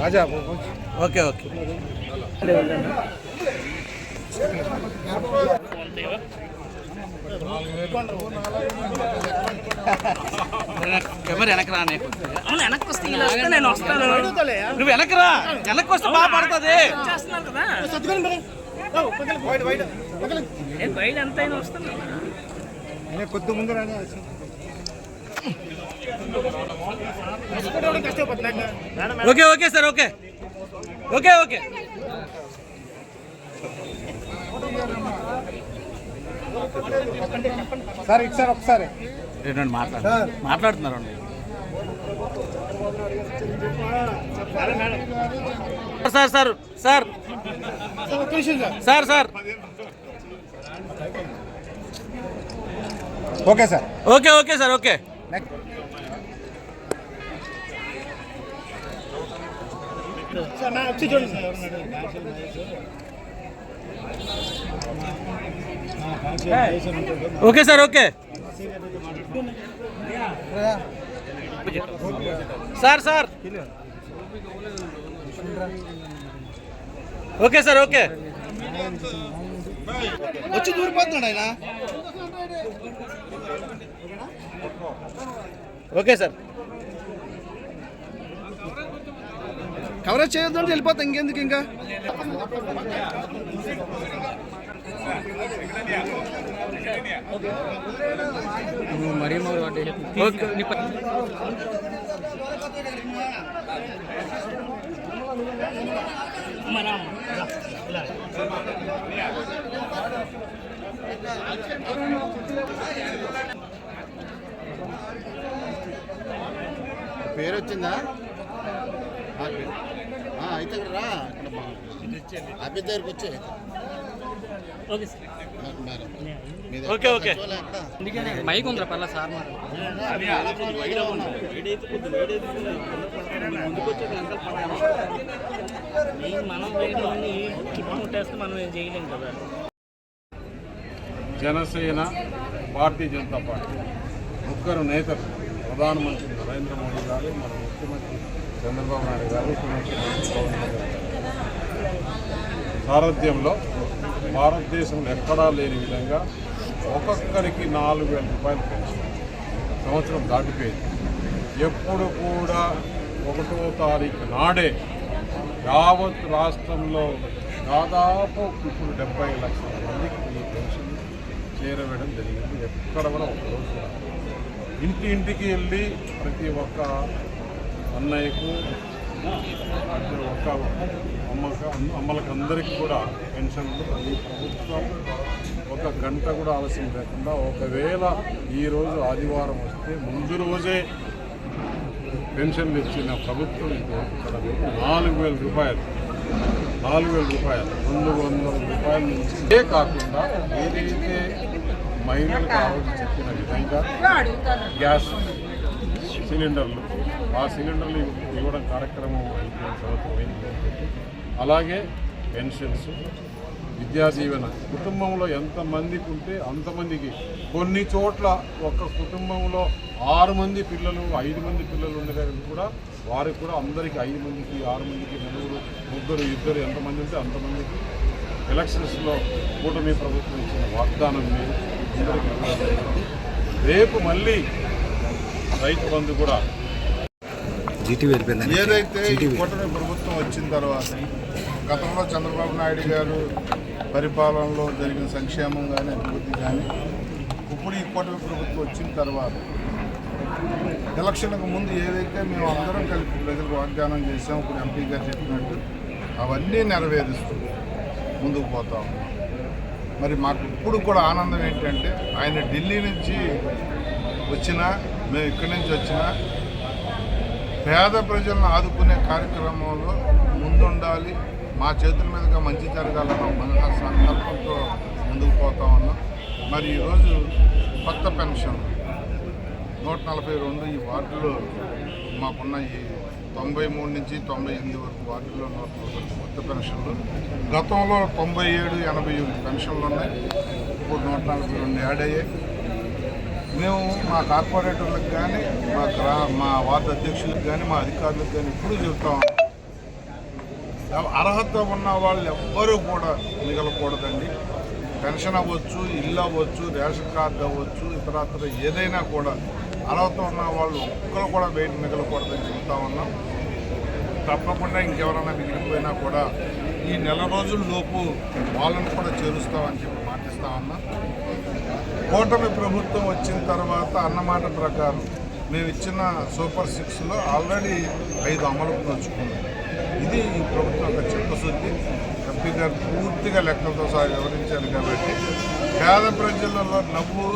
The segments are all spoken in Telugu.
రాజా ఓకే ఓకే. కెమెరా వెనక్కి రా నీకు? అవును వెనక్కి వస్తే ఇలా వస్తే నేను వస్తాను. నువ్వు వెనక్కి రా. వెనక్కి వస్తే బాగా పడుతుంది. చేస్తున్నారు కదా. వస్తాను కొద్ది ముందు okay okay sir okay. Okay okay. Sir ఇటు సార్ ఒకసారి. రెండు మాట్లాడు. మాట్లాడుతున్నారు sir sir sir. Sir sir. Okay sir. Okay okay sir okay. Next. Okay sir okay sir sir okay sir okay వచ్చి దూరిపోతున్నాడు ఆయన. ఓకే సార్ కవరేజ్ చేయొద్దు అంటే వెళ్ళిపోతా ఇంకెందుకు ఇంకా? ఓకే మన పేరు వచ్చిందా పేరు. అయితే ఇక్కడ రా అక్కడ మా- దగ్గరికి వచ్చే ఓకే ఓకే? మైక్ ఉందిరా పర్లా సార్ జనసేన భారతీయ జనతా పార్టీ. ముగ్గురు నేతలు ప్రధానమంత్రి నరేంద్ర మోడీ గారు మన ముఖ్యమంత్రి చంద్రబాబు నాయుడు గారు ఉప ముఖ్యమంత్రి పవన్ కళ్యాణ్ గారు. సారథ్యంలో భారతదేశంలో ఎక్కడా లేని విధంగా ఒక్కొక్కరికి నాలుగు వేల రూపాయలు పెన్షన్. సంవత్సరం దాటిపోయింది. ఎప్పుడు కూడా ఒకటో తారీఖు నాడే యావత్ రాష్ట్రంలో దాదాపు ఇప్పుడు డెబ్బై లక్షల మందికి ఈ పెన్షన్ చేరవేయడం జరిగింది. ఎక్కడ కూడా ఒక రోజు ఇంటి ఇంటికి వెళ్ళి ప్రతి ఒక్క అన్నయ్యకు అమ్మకం అమ్మక అమ్మలకు అందరికీ కూడా పెన్షన్లు ఈ ప్రభుత్వం ఒక గంట కూడా ఆలస్యం లేకుండా ఒకవేళ ఈరోజు ఆదివారం వస్తే ముందు రోజే పెన్షన్లు ఇచ్చిన ప్రభుత్వం ఇక్కడ నాలుగు వేల రూపాయలు నాలుగు వేల రూపాయలు రెండు వందల రూపాయల నుంచి ఇదే కాకుండా ఏదైతే మహిళలు కావాలని చెప్పిన విధంగా గ్యాస్ సిలిండర్లు. ఆ సిలిండర్లు ఇవ్వడం కార్యక్రమం అయిపోయిన తర్వాత అలాగే పెన్షన్స్ విద్యాదీవెన కుటుంబంలో ఎంతమందికి ఉంటే అంతమందికి. కొన్ని చోట్ల ఒక కుటుంబంలో ఆరు మంది పిల్లలు ఐదు మంది పిల్లలు ఉండే కూడా వారికి కూడా అందరికీ ఐదు మందికి ఆరు మందికి నలుగురు ముగ్గురు ఇద్దరు ఎంతమంది ఉంటే అంతమందికి ఎలక్షన్స్లో కూటమి ప్రభుత్వం ఇచ్చిన వాగ్దానం మీద అందరికీ రేపు మళ్ళీ రైతు బంధు కూడా. ఏదైతే ఈ కూటమి ప్రభుత్వం వచ్చిన తర్వాత గతంలో చంద్రబాబు నాయుడు గారు పరిపాలనలో జరిగిన సంక్షేమం కానీ అభివృద్ధి కానీ ఇప్పుడు ఈ కూటమి ప్రభుత్వం వచ్చిన తర్వాత ఎలక్షన్లకు ముందు ఏదైతే మేము అందరం కలిపి ప్రజలకు వాగ్దానం చేసాం ఇప్పుడు ఎంపీ గారు చెప్పినట్టు అవన్నీ నెరవేరుస్తూ ముందుకు పోతా మరి మాకు ఇప్పుడు కూడా ఆనందం ఏంటంటే ఆయన ఢిల్లీ నుంచి వచ్చినా మేము ఇక్కడి నుంచి వచ్చిన పేద ప్రజలను ఆదుకునే కార్యక్రమంలో ముందుండాలి. మా చేతుల మీదుగా మంచి జరగాలన్న మన సంకల్పంతో ముందుకు పోతా ఉన్నాం. మరి ఈరోజు కొత్త పెన్షన్ నూట నలభై రెండు ఈ వార్డులో మాకున్న ఈ తొంభై మూడు నుంచి తొంభై ఎనిమిది వరకు వార్డులో నూట నలభై కొత్త పెన్షన్లు. గతంలో తొంభై ఏడు ఎనభై ఎనిమిది పెన్షన్లు ఉన్నాయి. ఇప్పుడు నూట నలభై రెండు యాడ్ అయ్యాయి. మేము మా కార్పొరేటర్లకు కానీ మా గ్రా మా వార్డు అధ్యక్షులకు కానీ మా అధికారులకు కానీ ఇప్పుడు చెబుతాం అర్హత ఉన్న వాళ్ళు ఎవ్వరూ కూడా మిగలకూడదండి. పెన్షన్ అవ్వచ్చు ఇల్లు అవ్వచ్చు రేషన్ కార్డు అవ్వచ్చు ఇతరత్ర ఏదైనా కూడా అర్హత ఉన్న వాళ్ళు ఒక్కరు కూడా బయట మిగలకూడదని చెబుతా ఉన్నాం. తప్పకుండా ఇంకెవరైనా మిగిలిపోయినా కూడా ఈ నెల రోజుల లోపు వాళ్ళని కూడా చేరుస్తామని చెప్పి మాటిస్తా ఉన్నాం. కూటమి ప్రభుత్వం వచ్చిన తర్వాత అన్నమాట ప్రకారం మేము ఇచ్చిన సూపర్ సిక్స్లో ఆల్రెడీ ఐదు అమలు నోచుకున్నాం. ఇది ఈ ప్రభుత్వం యొక్క చిత్తశుద్ధి. ఎంపీ గారు పూర్తిగా లెక్కలతో సహా వివరించారు కాబట్టి పేద ప్రజలలో నవ్వు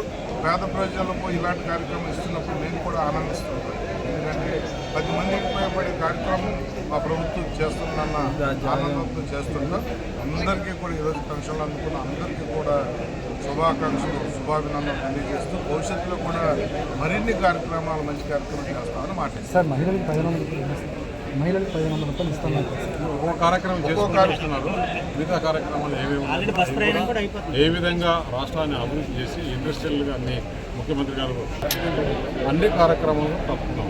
పేద ప్రజలకు ఇలాంటి కార్యక్రమం ఇస్తున్నప్పుడు మేము కూడా ఆనందిస్తుంటాం ఎందుకంటే పది మందికి ఉపయోగపడే కార్యక్రమం మా ప్రభుత్వం చేస్తుందన్న ఆనందంతో చేస్తుంటాం. అందరికీ కూడా ఈరోజు పెన్షన్లు అందుకున్న అందరికీ కూడా శుభాకాంక్షలు శుభాభినందనలు తెలియజేస్తూ భవిష్యత్తులో కూడా మరిన్ని కార్యక్రమాలు మంచి కార్యక్రమాలు చేస్తామని మాట్లాడుతున్నాం సార్ మహిళలకు పదిహేను. మహిళలకు పదిహేను వందల రూపాయలు ఇస్తాను ఒక కార్యక్రమం చేసుకుంటున్నారు మిగతా కార్యక్రమాలు ఏమేమి ఏ విధంగా రాష్ట్రాన్ని అభివృద్ధి చేసి ఇండస్ట్రియల్గా అన్ని ముఖ్యమంత్రి గారు అన్ని కార్యక్రమాలు తప్పుతున్నాం